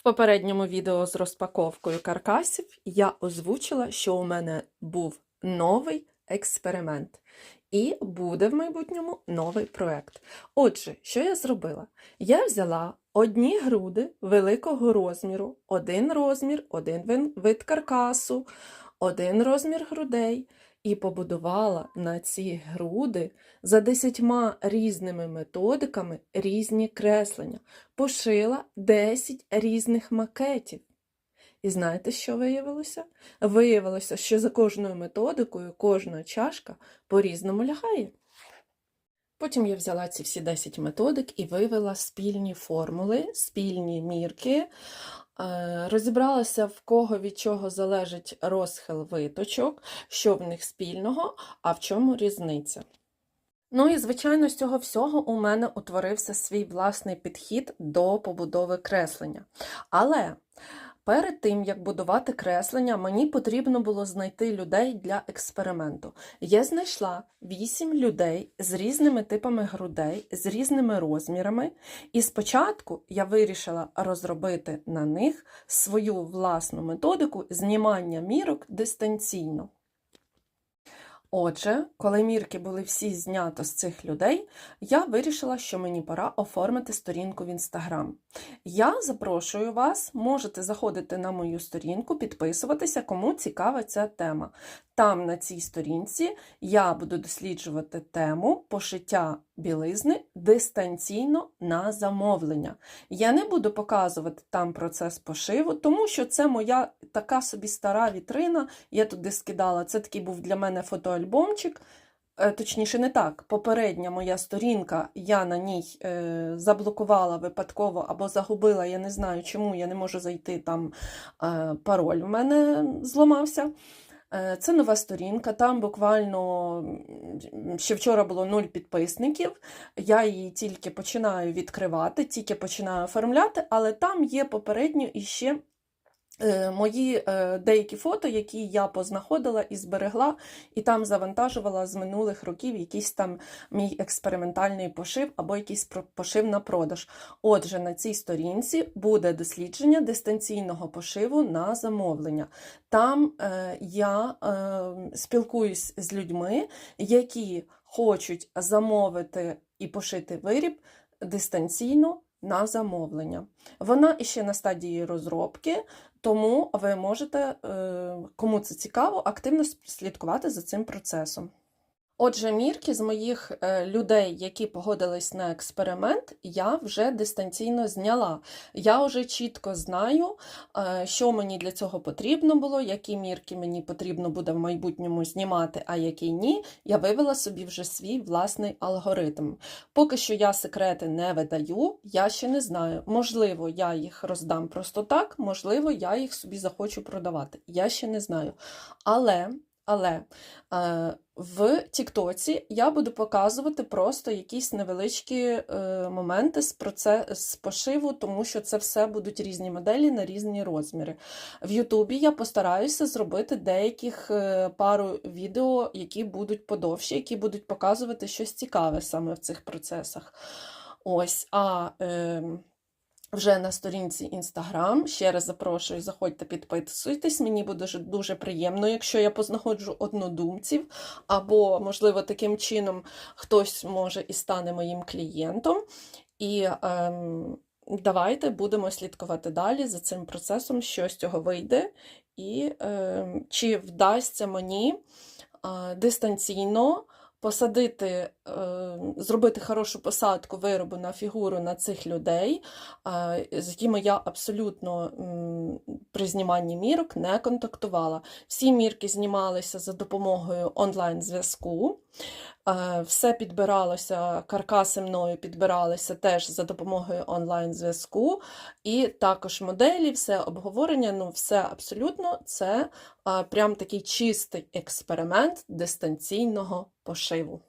В попередньому відео з розпаковкою каркасів я озвучила, що у мене був новий експеримент, і буде в майбутньому новий проект. Отже, що я зробила? Я взяла одні груди великого розміру, один розмір, один вид каркасу, один розмір грудей. І побудувала на ці груди за десятьма різними методиками різні креслення пошила 10 різних макетів. І знаєте, що виявилося? Виявилося, що за кожною методикою кожна чашка по-різному лягає. Потім я взяла ці всі 10 методик і вивела спільні формули, спільні мірки, е, розібралася, в кого від чого залежить розхил виточок, що в них спільного, а в чому різниця. Ну і, звичайно, з цього всього у мене утворився свій власний підхід до побудови креслення. Але перед тим, як будувати креслення, мені потрібно було знайти людей для експерименту. Я знайшла 8 людей з різними типами грудей, з різними розмірами, і спочатку я вирішила розробити на них свою власну методику знімання мірок дистанційно. Отже, коли мірки були всі знято з цих людей, я вирішила, що мені пора оформити сторінку в інстаграм. Я запрошую вас, можете заходити на мою сторінку, підписуватися, кому цікава ця тема. Там на цій сторінці я буду досліджувати тему пошиття білизни дистанційно на замовлення. Я не буду показувати там процес пошиву, тому що це моя така собі стара вітрина. Я туди скидала. Це такий був для мене фотоальбомчик. Е, Точніше, не так. Попередня моя сторінка, я на ній е, заблокувала випадково або загубила, я не знаю чому, я не можу зайти там е, пароль в мене зламався. Е, Це нова сторінка, там буквально ще вчора було нуль підписників. Я її тільки починаю відкривати, тільки починаю оформляти, але там є попередньо іще мої е, деякі фото, які я познаходила і зберегла, і там завантажувала з минулих років якийсь там мій експериментальний пошив або якийсь пошив на продаж. Отже, на цій сторінці буде дослідження дистанційного пошиву на замовлення. Там е, я е, спілкуюсь з людьми, які хочуть замовити і пошити виріб дистанційно на замовлення. Вона іще на стадії розробки, тому ви можете, е, кому це цікаво, активно слідкувати за цим процесом. Отже, мірки з моїх е, людей, які погодились на експеримент, я вже дистанційно зняла. Я вже чітко знаю, е, що мені для цього потрібно було, які мірки мені потрібно буде в майбутньому знімати, а які ні. Я вивела собі вже свій власний алгоритм. Поки що я секрети не видаю, я ще не знаю. Можливо, я їх роздам просто так, можливо, я їх собі захочу продавати. Я ще не знаю. Але. Але е, в Тіктоці я буду показувати просто якісь невеличкі е, моменти з, проце... з пошиву, тому що це все будуть різні моделі на різні розміри. В Ютубі я постараюся зробити деяких е, пару відео, які будуть подовші, які будуть показувати щось цікаве саме в цих процесах. Ось, а е, вже на сторінці Інстаграм. Ще раз запрошую, заходьте, підписуйтесь. Мені буде дуже, дуже приємно, якщо я познаходжу однодумців, або, можливо, таким чином хтось може і стане моїм клієнтом. І ем, давайте будемо слідкувати далі за цим процесом, що з цього вийде, і ем, чи вдасться мені е, дистанційно посадити, зробити хорошу посадку виробу на фігуру на цих людей, е, з якими я абсолютно при зніманні мірок не контактувала. Всі мірки знімалися за допомогою онлайн-зв'язку. Е, Все підбиралося, каркаси мною підбиралися теж за допомогою онлайн-зв'язку, і також моделі, все обговорення, ну все абсолютно це прям такий чистий експеримент дистанційного пошиву.